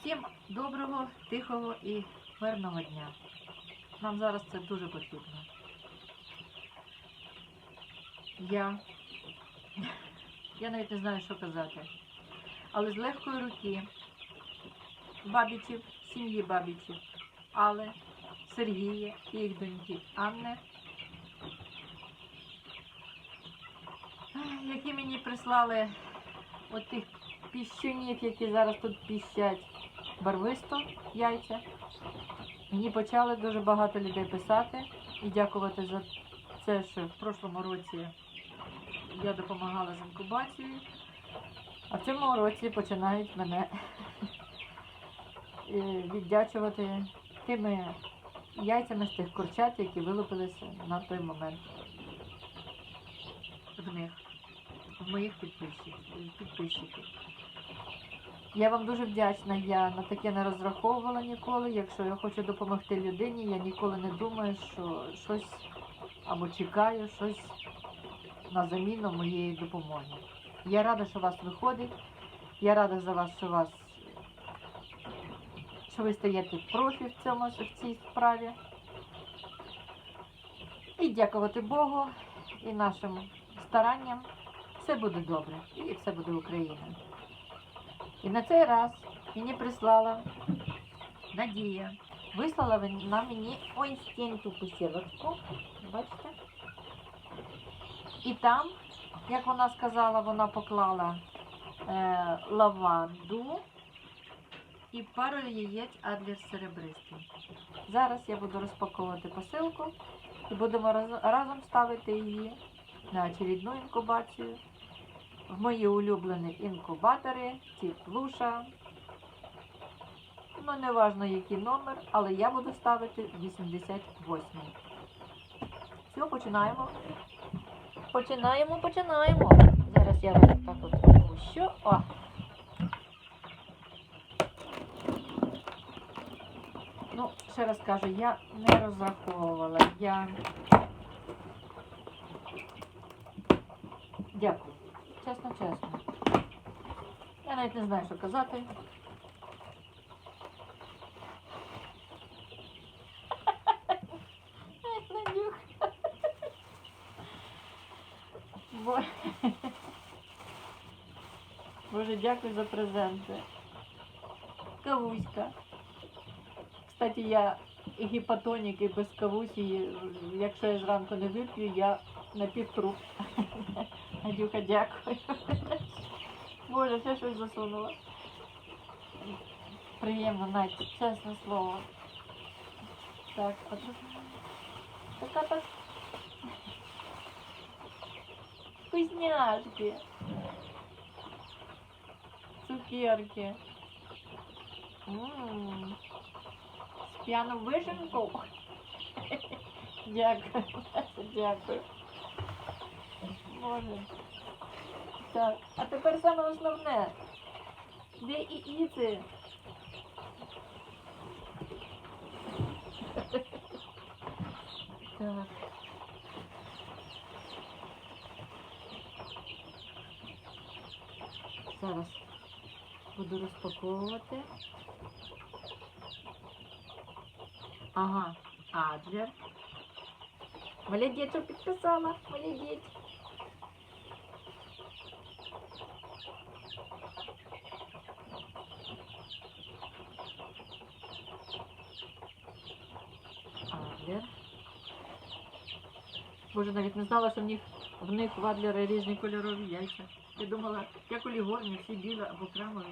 Всім доброго, тихого і мирного дня. Нам зараз це дуже потрібно. Я, я навіть не знаю, що казати. Але з легкої руки бабічів, сім'ї бабічів, але Сергія і їх доньки Анни, які мені прислали от тих піщунів, які зараз тут піщать барвисто яйця. Мені почали дуже багато людей писати і дякувати за це, що в прошлому році я допомагала з інкубацією, а в цьому році починають мене е, віддячувати тими яйцями з тих курчат, які вилупилися на той момент в них, в моїх підписчиків. Я вам дуже вдячна. Я на таке не розраховувала ніколи. Якщо я хочу допомогти людині, я ніколи не думаю, що щось або чекаю щось на заміну моєї допомоги. Я рада, що вас виходить. Я рада за вас, що вас що ви стаєте профі в цьому в цій справі. І дякувати Богу і нашим старанням. Все буде добре і все буде Україна. І на цей раз мені прислала Надія. Вислала вона мені ось ту посілочку. Бачите? І там, як вона сказала, вона поклала е, лаванду і пару яєць адлер серебристий. Зараз я буду розпаковувати посилку і будемо раз- разом ставити її на очередну інкубацію мої улюблені інкубатори, Тіплуша. Ну, не важно який номер, але я буду ставити 88. Все, починаємо. Починаємо, починаємо. Зараз я ось так от опущу. О. Ну, ще раз кажу, я не розраховувала. Я дякую. Чесно, чесно. Я навіть не знаю, що казати. Боже, дякую за презенти. Кавуська. Кстати, я гіпотонік і без кавусі, якщо я зранку не вип'ю, я напівтруп. Надюха, дякую. Боже, ще щось засунула. Приємно, навіть, чесне слово. Так, а тут така так. Вкусняшки. Цукерки. Ммм. З п'яну вижимку. Дякую. Дякую. Боже. Так, а тепер саме основне. Де іїци? Так. Зараз буду розпаковувати. Ага, Адлер. Молодець, підписала. Молодець. Адлер. Боже, навіть не знала, що в них в них в Адлера різні кольорові яйця. Я думала, як у Лігорні, всі білі або кремові.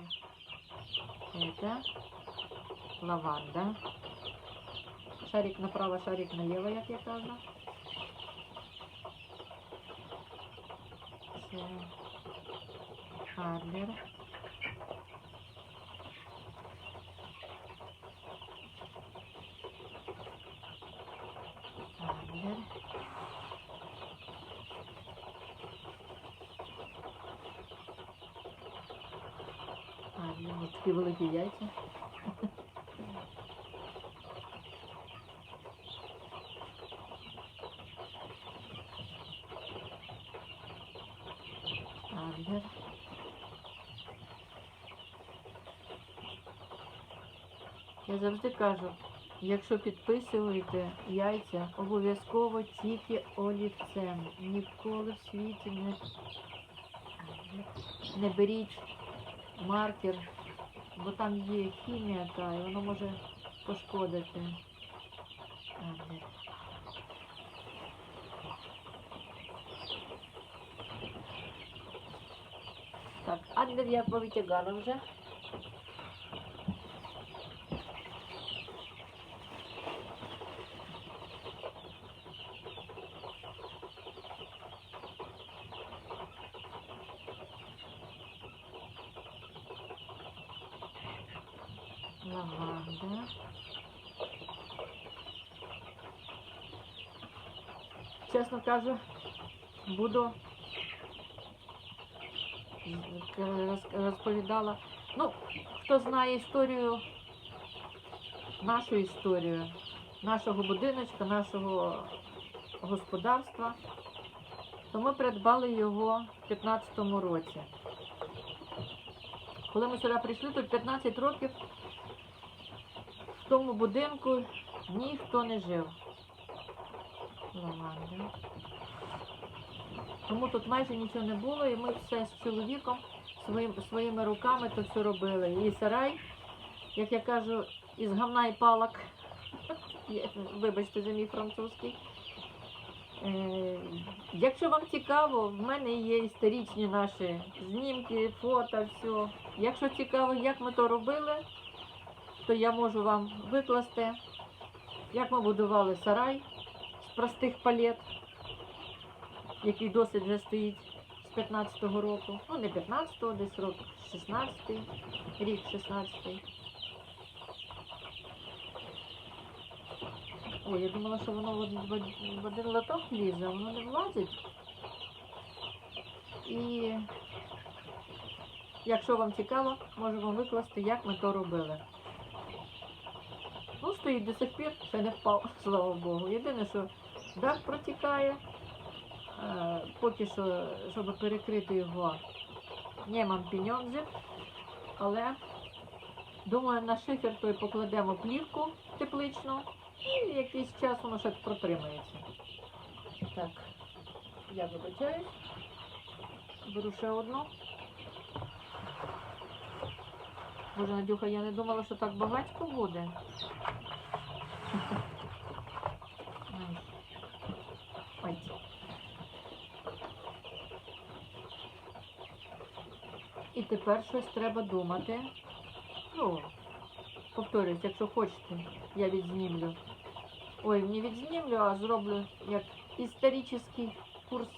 Это лаванда. Шарик направо, шарик наліво, як я кажу. Це Адлер. Адлер. Адлер. Ось такі великі яйця. Адлер. Я завжди кажу, якщо підписуєте яйця, обов'язково тільки олівцем. Ніколи в світі не, не беріть маркер, бо там є хімія та і воно може пошкодити. Так, Адлер я повитягала вже. Лаванда. Чесно кажу, буду розповідала. Ну, хто знає історію, нашу історію, нашого будиночка, нашого господарства, то ми придбали його в 15-му році. Коли ми сюди прийшли, тут 15 років в тому будинку ніхто не жив. Лаванда. Тому тут майже нічого не було, і ми все з чоловіком своїм, своїми руками то все робили. І сарай, як я кажу, із гамна і палок. Вибачте за мій французький. Е, якщо вам цікаво, в мене є історичні наші знімки, фото, все. Якщо цікаво, як ми то робили, то я можу вам викласти, як ми будували сарай простих палет, який досить вже стоїть з 15-го року. Ну, не 15-го, десь рок 16-й, рік 16-й. Ой, я думала, що воно в один, лоток лізе, а воно не влазить. І якщо вам цікаво, можу вам викласти, як ми то робили. Ну, стоїть до сих пір, ще не впав, слава Богу. Єдине, що дах протікає. Е, Поки що, щоб перекрити його, не мам піньонзи, але думаю, на шифер той покладемо плівку тепличну і якийсь час воно ще протримається. Так, я вибачаюсь. Беру ще одну. Боже, Надюха, я не думала, що так багатько буде. Ай. Ой. І тепер щось треба думати. Ну, повторюсь, якщо хочете, я відзнімлю. Ой, не відзнімлю, а зроблю як історичний курс.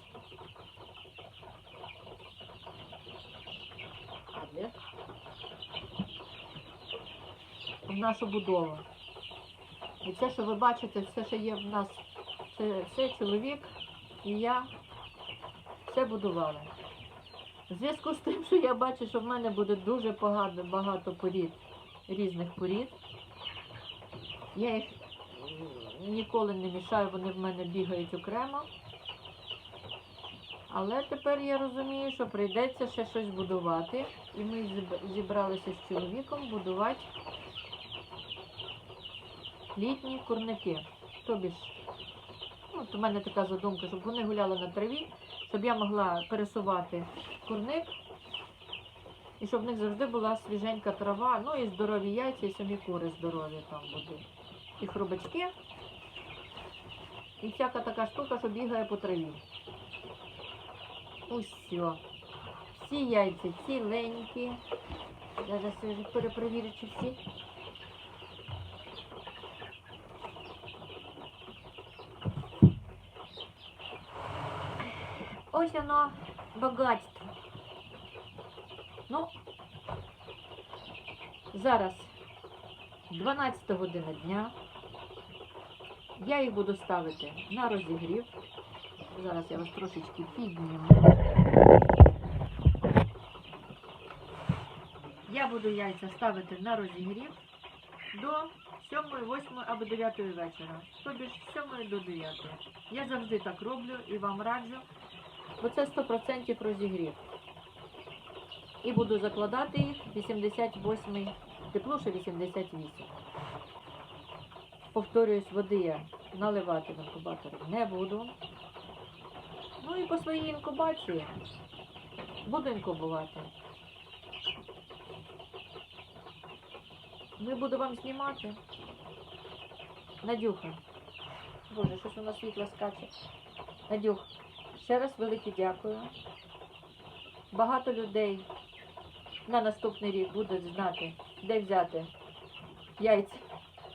В нашу будову. І це, що ви бачите, все, що є в нас, це все чоловік і я все будували. В зв'язку з тим, що я бачу, що в мене буде дуже багато, багато порід, різних порід. Я їх ніколи не мішаю, вони в мене бігають окремо. Але тепер я розумію, що прийдеться ще щось будувати. І ми зібралися з чоловіком будувати літні курники. Тобі ж, от у мене така задумка, щоб вони гуляли на траві, щоб я могла пересувати курник, і щоб в них завжди була свіженька трава, ну і здорові яйця, і самі кури здорові там будуть. І хробачки, і всяка така штука, що бігає по траві. Усьо. Всі яйця ціленькі. Зараз перепровірю, чи всі. Ось воно багатство. Ну, зараз 12 година дня. Я їх буду ставити на розігрів. Зараз я вас трошечки підніму. Я буду яйця ставити на розігрів до 7, 8 або 9 вечора. Тобі ж з 7 до 9. Я завжди так роблю і вам раджу, бо це 100% розігрів. І буду закладати їх 88 Тепло ще 88. Повторююсь, води я наливати в інкубатор не буду. Ну і по своїй інкубації буду інкубувати. Не буду вам знімати. Надюха. Боже, щось у нас світло скаче. Надюх, ще раз велике дякую. Багато людей на наступний рік будуть знати, де взяти яйця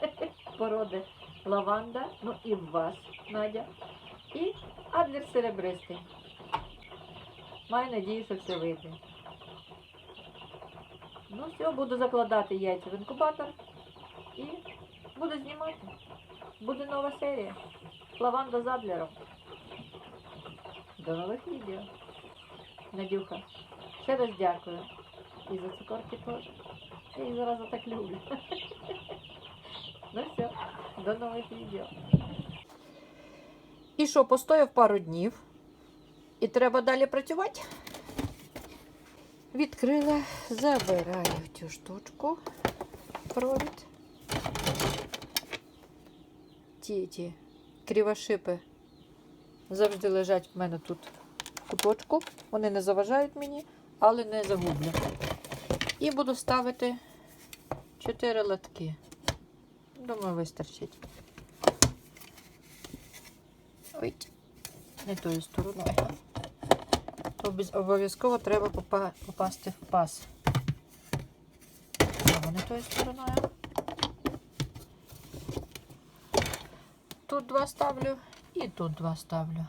породи лаванда, ну і в вас, Надя, і адлер серебристий. Маю надію, що все вийде. Ну все, буду закладати яйця в інкубатор і буду знімати. Буде нова серія. Лаванда з адлером. До нових відео. Надюха. Ще раз дякую. І за цукорки теж. Я їх зараз так люблю. Ну все, до нових відео. І що, постояв пару днів. І треба далі працювати. Відкрила, забираю цю штучку. Провід. Ті, ті кривошипи завжди лежать в мене тут в куточку. Вони не заважають мені, але не загублю. І буду ставити 4 латки. Думаю, вистачить. Ой, не тою стороною. Обов'язково треба попа- попасти в пас. Знову не тою стороною. Тут два ставлю і тут два ставлю.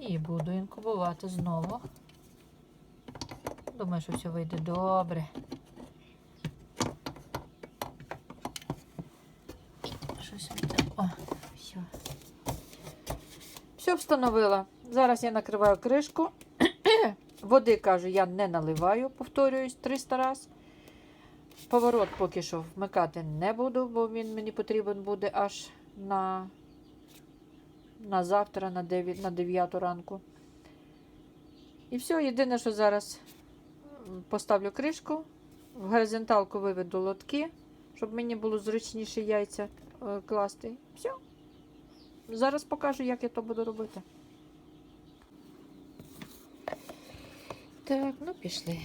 І буду інкубувати знову. Думаю, що все вийде добре. Щось вийде. О, все. Все встановила. Зараз я накриваю кришку. Води, кажу, я не наливаю, повторююсь 300 раз. Поворот поки що вмикати не буду, бо він мені потрібен буде аж на, на завтра, на 9, на 9 ранку. І все, єдине, що зараз поставлю кришку, в горизонталку виведу лотки, щоб мені було зручніше яйця е, класти. Все. Зараз покажу, як я то буду робити. Так, ну пішли.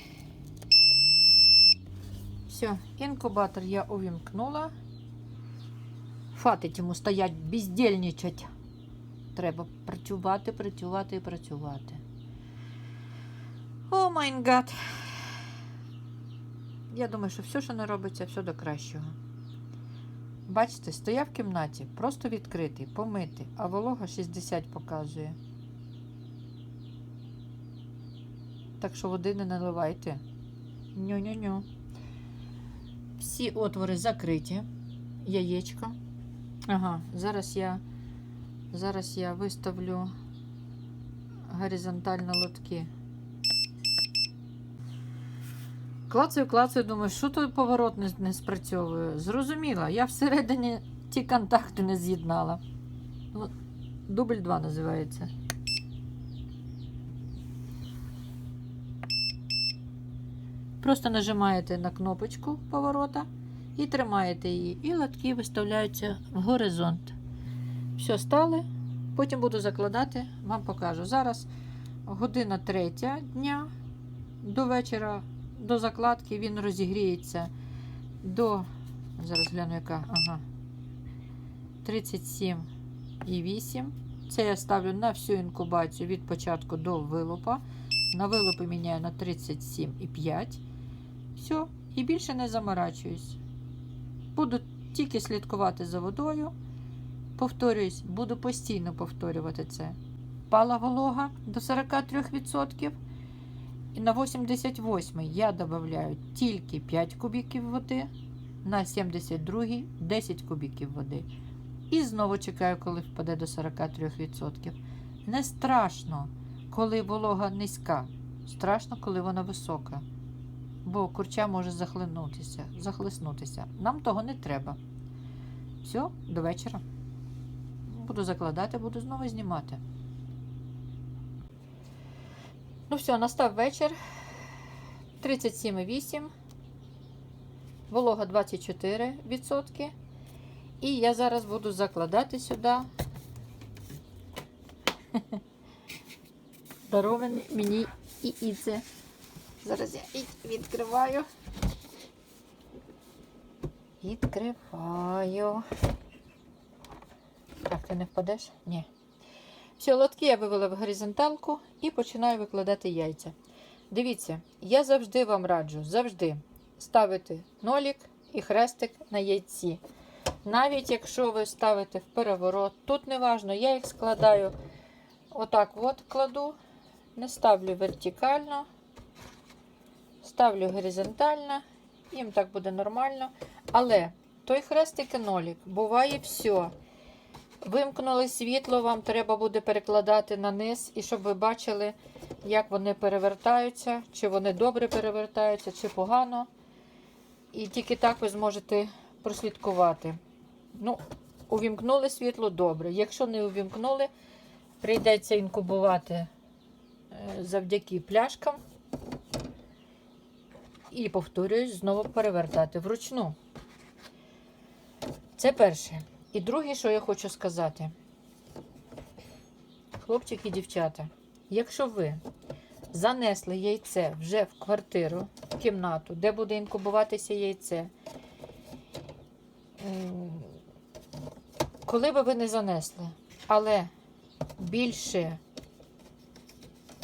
Все, інкубатор я увімкнула. Фатить йому стоять, бездільничать. Треба працювати, працювати і працювати. О май гад. Я думаю, що все, що не робиться, все до кращого. Бачите, стояв в кімнаті, просто відкритий, помитий, а волога 60 показує. Так що води не наливайте. Ню-ню-ню. Всі отвори закриті. Яєчко. Ага, зараз я, зараз я виставлю горизонтально лотки. Клацаю, клацаю, думаю, що той поворот не, не спрацьовує. Зрозуміла, я всередині ті контакти не з'єднала. Ну, Дубль 2 називається. Просто нажимаєте на кнопочку поворота і тримаєте її. І лотки виставляються в горизонт. Все, стали. Потім буду закладати, вам покажу. Зараз година третя дня до вечора, до закладки він розігріється до. Зараз гляну, яка. Ага. 37,8. Це я ставлю на всю інкубацію від початку до вилупа. На вилупи міняю на 37,5. Все, і більше не заморачуюсь. Буду тільки слідкувати за водою. Повторююсь, буду постійно повторювати це. Пала волога до 43%. І на 88 я додаю тільки 5 кубіків води, на 72 10 кубіків води. І знову чекаю, коли впаде до 43%. Не страшно, коли волога низька. Страшно, коли вона висока. Бо курча може захлинутися, захлиснутися. Нам того не треба. Все, до вечора. Буду закладати, буду знову знімати. Ну все, настав вечір. 37,8. Волога 24%. І я зараз буду закладати сюди. Дарован мені і іце. Зараз я відкриваю. Відкриваю. Так, ти не впадеш? Ні. Все, лотки я вивела в горизонталку і починаю викладати яйця. Дивіться, я завжди вам раджу, завжди ставити нолік і хрестик на яйці. Навіть якщо ви ставите в переворот, тут не важно, я їх складаю отак от кладу, не ставлю вертикально, ставлю горизонтально, їм так буде нормально. Але той хрестик і нолік буває все. Вимкнули світло, вам треба буде перекладати на низ, і щоб ви бачили, як вони перевертаються, чи вони добре перевертаються, чи погано. І тільки так ви зможете прослідкувати. Ну, увімкнули світло добре. Якщо не увімкнули, прийдеться інкубувати завдяки пляшкам. І повторююсь, знову перевертати вручну. Це перше. І друге, що я хочу сказати, хлопчики і дівчата, якщо ви занесли яйце вже в квартиру, в кімнату, де буде інкубуватися яйце, коли би ви не занесли, але більше,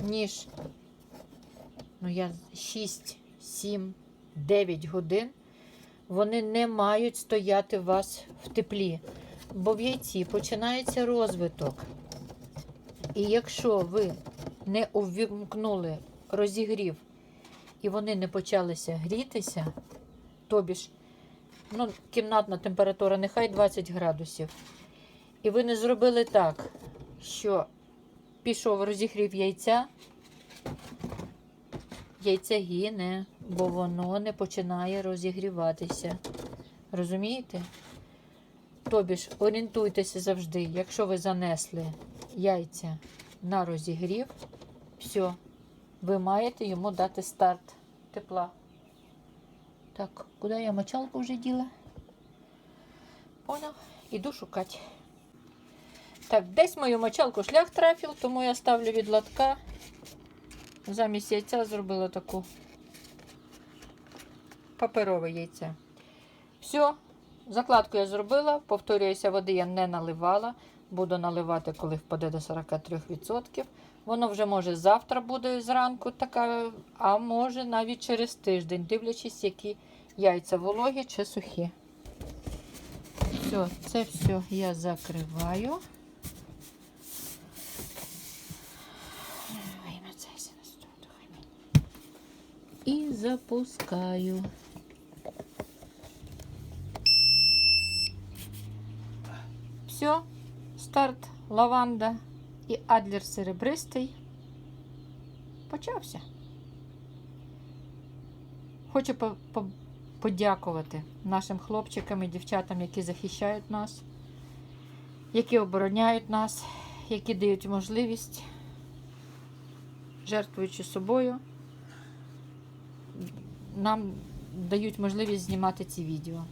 ніж ну, я 6, 7, 9 годин, вони не мають стояти у вас в теплі, бо в яйці починається розвиток. І якщо ви не увімкнули розігрів і вони не почалися грітися, тобі ж ну, кімнатна температура нехай 20 градусів. І ви не зробили так, що пішов розігрів яйця, яйце гине, бо воно не починає розігріватися. Розумієте? Тобі ж орієнтуйтеся завжди, якщо ви занесли яйця на розігрів, все, ви маєте йому дати старт тепла. Так, куди я мочалку вже діла? Поняв? Іду шукати. Так, десь мою мочалку шлях трафив, тому я ставлю від лотка. Замість яйця зробила таку паперове яйце. Все, закладку я зробила, повторююся, води я не наливала. Буду наливати, коли впаде до 43%. Воно вже може завтра буде зранку така, а може навіть через тиждень, дивлячись, які яйця вологі чи сухі. Все, це все я закриваю. Ой, мацайся на стол, давай мені. І запускаю. Все, старт лаванда і адлер серебристий почався. Хочу по- по- подякувати нашим хлопчикам і дівчатам, які захищають нас, які обороняють нас, які дають можливість, жертвуючи собою, нам дають можливість знімати ці відео.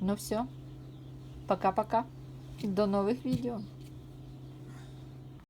Ну все, пока-пока. До нових відео.